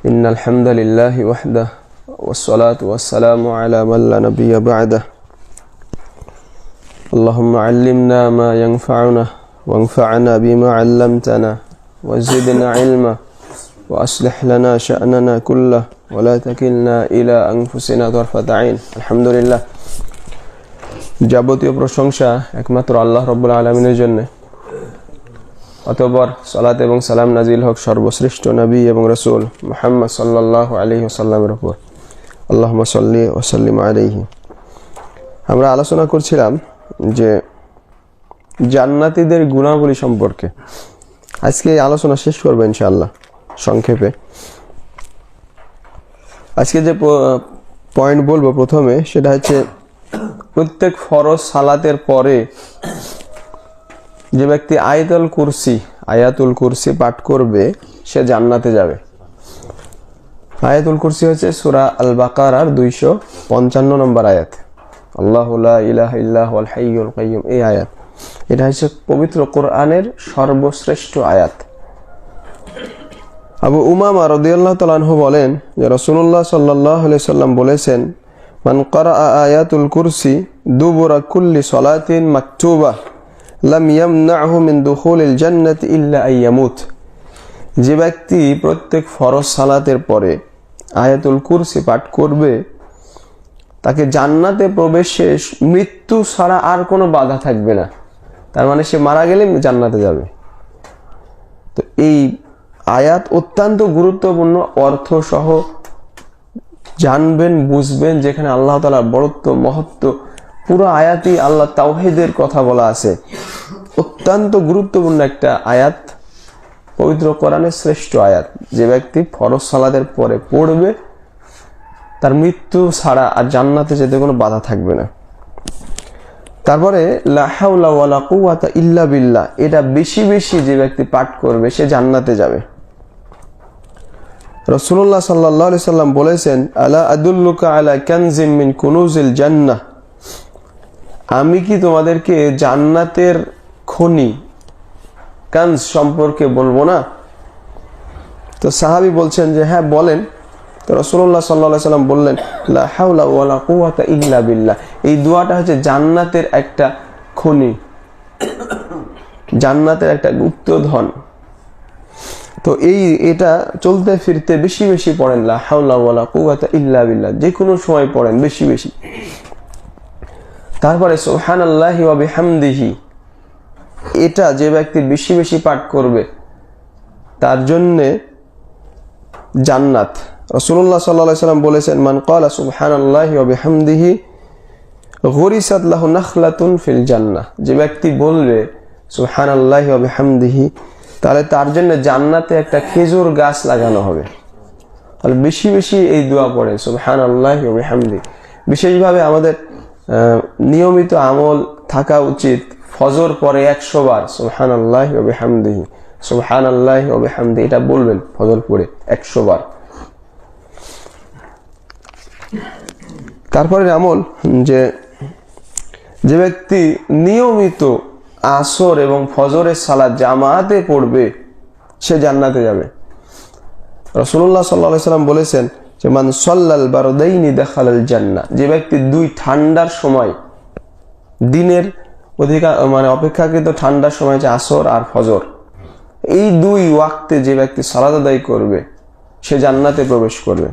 إن الحمد لله وحده والصلاة والسلام على من لا نبي بعده اللهم علمنا ما ينفعنا وانفعنا بما علمتنا وزدنا علما وأصلح لنا شأننا كله ولا تكلنا إلى أنفسنا طرفة عين الحمد لله যাবতীয় প্রশংসা একমাত্র আল্লাহ রব্বুল আলমিনের জন্য অতপর সালাত এবং সালাম নাজিল হক সর্বশ্রেষ্ঠ নবী এবং রসুল মোহাম্মদ সাল্লাহ আলহি সাল্লামের উপর। আল্লাহ সাল্লি ওসাল্লিম আলহি আমরা আলোচনা করছিলাম যে জান্নাতিদের গুণাবলী সম্পর্কে। আজকে আলোচনা শেষ করব ইনশাআল্লাহ, সংক্ষেপে। আজকে যে পয়েন্ট বলব প্রথমে, সেটা হচ্ছে প্রত্যেক ফরজ সালাতের পরে যে ব্যক্তি আয়াতুল কুরসি আয়াতুল কুরসি পাঠ করবে, সে জান্নাতে যাবে। আয়াতুল কুরসি হচ্ছে সুরা আল বাকারার দুইশো পঞ্চান্ন নম্বর আয়াত। আল্লাহ ইলাহ ইল্লাহ হাইয়ুল কাইয়ুম, এই আয়াত। এটা হচ্ছে পবিত্র কোরআনের সর্বশ্রেষ্ঠ আয়াত। আবু উমামা রদিয়াল্লাহ তালানহু বলেন যে রসুল্লাহ সাল্লাহ সাল্লাম বলেছেন, মান করা আয়াতুল কুরসি দুবুরা কুল্লি সলাতিন মাকতুবা। লাম ইয়ামনাহু মিন দুখুলিল জান্নাতি ইল্লা আইয়ামুত যে ব্যক্তি প্রত্যেক ফরজ সালাতের পরে আয়াতুল কুরসি পাঠ করবে, তাকে জান্নাতে প্রবেশে মৃত্যু ছাড়া আর কোনো বাধা থাকবে না। তার মানে সে মারা গেলে জান্নাতে যাবে। তো এই আয়াত অত্যন্ত গুরুত্বপূর্ণ অর্থ সহ জানবেন, বুঝবেন, যেখানে আল্লাহ তালার বড়ত্ব, মহত্ব পুরো আয়াতই আল্লাহ তাওহিদের কথা বলা আছে। অত্যন্ত গুরুত্বপূর্ণ একটা আয়াত, পবিত্র কোরআনের শ্রেষ্ঠ আয়াত। যে ব্যক্তি ফরজ সালাদের পরে পড়বে, তার মৃত্যু ছাড়া আর জান্নাতে যেতে কোনো বাধা থাকবে না। তারপরে ইল্লা বিল্লাহ, এটা বেশি বেশি যে ব্যক্তি পাঠ করবে, সে জান্নাতে যাবে। রসুল্লাহ সাল্লাহ সাল্লাম বলেছেন, আলা আদুল্লুকা আলা ক্যানজিম মিন কুনুজিল জান্নাহ? আমি কি তোমাদেরকে জান্নাতের খনি কানজ সম্পর্কে বলব না? তো সাহাবি বলছেন যে হ্যাঁ বলেন। তো রসুল্লাহ সাল্লা সাল্লাম বললেন ইল্লা বিল্লাহ। এই দোয়াটা হচ্ছে জান্নাতের একটা খনি, জান্নাতের একটা গুপ্তধন। তো এই, এটা চলতে ফিরতে বেশি বেশি পড়েন, লা হাওলা ওয়ালা কুওয়াতা ইল্লা বিল্লাহ। যে কোনো সময় পড়েন, বেশি বেশি। তারপরে সোহান আল্লাহি হামদিহি এটা যে ব্যক্তি বেশি বেশি পাঠ করবে, তার জন্যে জান্নাত। রসুল্লাহ সাল্লা সাল্লাম বলেছেন, মান কলা সুবহান আল্লাহি হামদিহি গরিসাত লাহু নাখলাতুন ফিল জান্নাহ। যে ব্যক্তি বলবে সুবহান আল্লাহি হামদিহি তাহলে তার জন্য জান্নাতে একটা খেজুর গাছ লাগানো হবে। তাহলে বেশি বেশি এই দোয়া পড়ে সুবহান আল্লাহি হামদি বিশেষভাবে আমাদের নিয়মিত আমল থাকা উচিত। ফজর পরে একশো বার সুবহান আল্লাহ হামদিহি সুবহান আল্লাহ হামদি এটা বলবেন ফজর পরে একশো বার। তারপরে আমল যে যে ব্যক্তি নিয়মিত আসর এবং ফজরের সালাদ জামাতে পড়বে, সে জান্নাতে যাবে। রসুল্লাহ সাল্লা সাল্লাম বলেছেন যে মান সল্লাল বারদাইনি দেখাল জান্না যে ব্যক্তি দুই ঠান্ডার সময় দিনের অধিকার মানে অপেক্ষাকৃত ঠান্ডার সময় যে আসর আর ফজর, এই দুই ওয়াক্তে যে ব্যক্তি সালাদ আদায় করবে, সে জান্নাতে প্রবেশ করবে।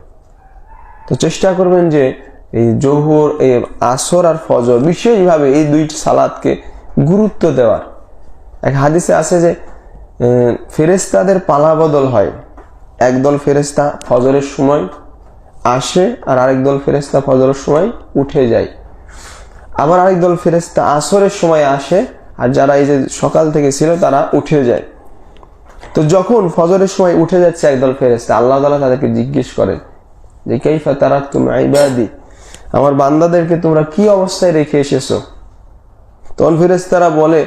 তো চেষ্টা করবেন যে এই জহুর, এই আসর আর ফজর বিশেষভাবে এই দুইটি সালাদকে গুরুত্ব দেওয়ার। এক হাদিসে আছে যে ফেরেস্তাদের পালা বদল হয়। একদল ফেরেস্তা ফজরের সময় আসে আর আরেক দল ফেরেস্তা ফজরের সময় উঠে যায়। আবার আরেক দল ফেরেস্তা আসরের সময় আসে আর যারা এই যে সকাল থেকে ছিল তারা উঠে যায়। তো যখন ফজরের সময় উঠে যাচ্ছে একদল ফেরেস্তা আল্লাহ তালা তাদেরকে জিজ্ঞেস করেন যে, কেইফা তারা তুমি আইবাদি আমার বান্দাদেরকে তোমরা কি অবস্থায় রেখে এসেছ? তখন ফেরেস্তারা বলে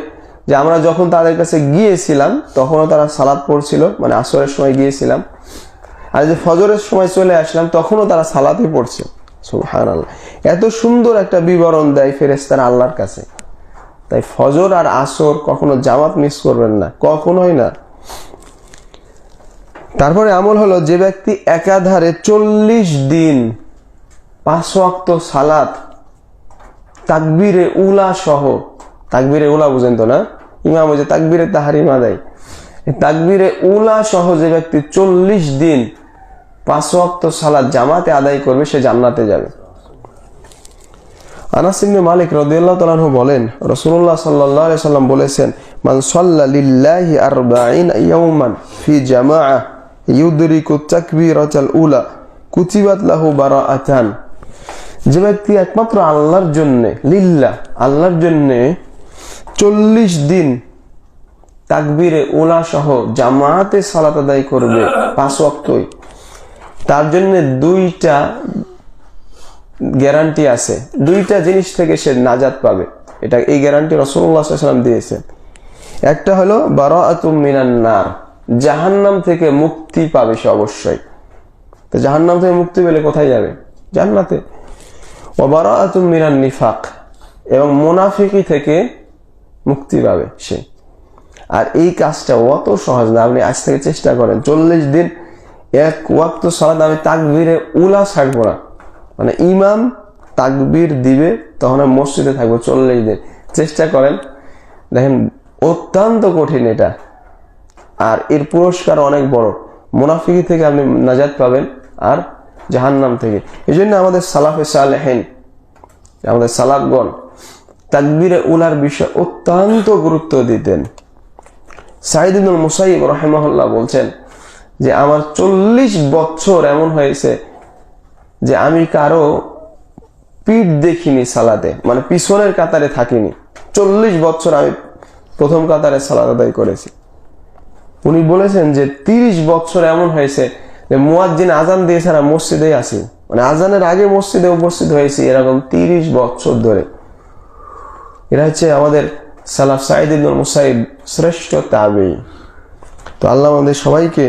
যে, আমরা যখন তাদের কাছে গিয়েছিলাম, তখনও তারা সালাদ পড়ছিল মানে আসরের সময় গিয়েছিলাম আর যে ফজরের সময় চলে আসলাম, তখনও তারা সালাতে পড়ছে। সুহান আল্লাহ এত সুন্দর একটা বিবরণ দেয় ফেরেস্তারা আল্লাহর কাছে। তাই ফজর আর আসর কখনো জামাত মিস করবেন না, কখনোই না। তারপরে আমল হলো যে ব্যক্তি একাধারে চল্লিশ দিন পাঁচ ওয়াক্ত সালাত, তাকবিরে উলা সহ, তাকবিরে উলা বুঝেন তো না? ইমাম ওই যে তাকবিরে তাহারিমা দেয়। তাকবিরে উলা সহ যে ব্যক্তি চল্লিশ দিন পাঁচ ওয়াক্ত সালাত জামাতে আদায় করবে, সে জান্নাতে যাবে। মালিক বলেন সাল্লাম বলেছেন, মান সাল্লা লিল্লাহি 40 ইয়াওমান ফি জামাআ ইউদরিকু তাকবীরাতাল উলা কুতিবাত লাহু বারাআতান। যে ব্যক্তি একমাত্র আল্লাহর জন্য, লিল্লাহ, আল্লাহর জন্য চল্লিশ দিন তাকবীরে উলা সহ জামাতে সালাত আদায় করবে পাঁচ ওয়াক্তই। তার জন্য দুইটা গ্যারান্টি আছে। দুইটা জিনিস থেকে সে নাজাত পাবে। এটা এই গ্যারান্টি রসুল্লাহ সাল্লাম দিয়েছেন একটা হলো, বারাআতুম মিনান নার। জাহান্নাম থেকে মুক্তি পাবে সে অবশ্যই। তো জাহান্নাম থেকে মুক্তি পেলে কোথায় যাবে? জান্নাতে। ও বারাআতুম মিনান নিফাক। এবং মোনাফিকি থেকে মুক্তি পাবে সে। আর এই কাজটা অত সহজ না। আপনি আজ থেকে চেষ্টা করেন, চল্লিশ দিন এক ওয়াক্ত সালাদ আমি তাকবীরে উলা ছাড়বো না। মানে ইমাম তাকবীর দিবে, তখন আমি মসজিদে থাকব চল্লিশ দিন। চেষ্টা করেন, দেখেন, অত্যন্ত কঠিন এটা। আর এর পুরস্কার অনেক বড়। মুনাফিকি থেকে আপনি নাজাত পাবেন, আর জাহান্নাম থেকে। এই জন্য আমাদের সালাফে সালেহেন, আমাদের সালাফগণ তাকবীরে উলার বিষয় অত্যন্ত গুরুত্ব দিতেন। সাইদুল মুসাইব রহেমহল্লা বলছেন যে, আমার চল্লিশ বছর এমন হয়েছে যে, আমি কারও পিঠ দেখিনি সালাতে মানে পিছনের কাতারে থাকিনি। চল্লিশ বছর আমি প্রথম কাতারে সালাদ আদায় করেছি। উনি বলেছেন যে, তিরিশ বছর এমন হয়েছে যে, মুয়াজ্জিন আজান দিয়ে ছাড়া মসজিদে আসি মানে আজানের আগে মসজিদে উপস্থিত হয়েছি এরকম তিরিশ বছর ধরে। এরা হচ্ছে আমাদের সালাফ সাইদ ইবনুল মুসাইব শ্রেষ্ঠ তাবেই তো আল্লাহ আমাদের সবাইকে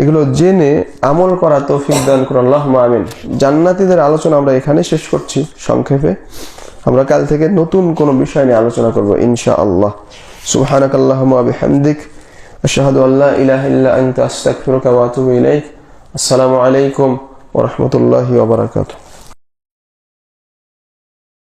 এগুলো জেনে আমল করা তৌফিক দান করুন। আল্লাহ আমিন। জান্নাতীদের আলোচনা আমরা এখানে শেষ করছি সংক্ষেপে। আমরা কাল থেকে নতুন কোনো বিষয় নিয়ে আলোচনা করব ইনশা আল্লাহ সুবহানাক আল্লাহুম্মা বিহামদিক। আশহাদু আল্লা ইলাহা ইল্লা আনতা, আস্তাগফিরুকা ওয়া আতুবু ইলাইক। আসসালামু আলাইকুম ওয়া রাহমাতুল্লাহি ওয়া বারাকাতুহু।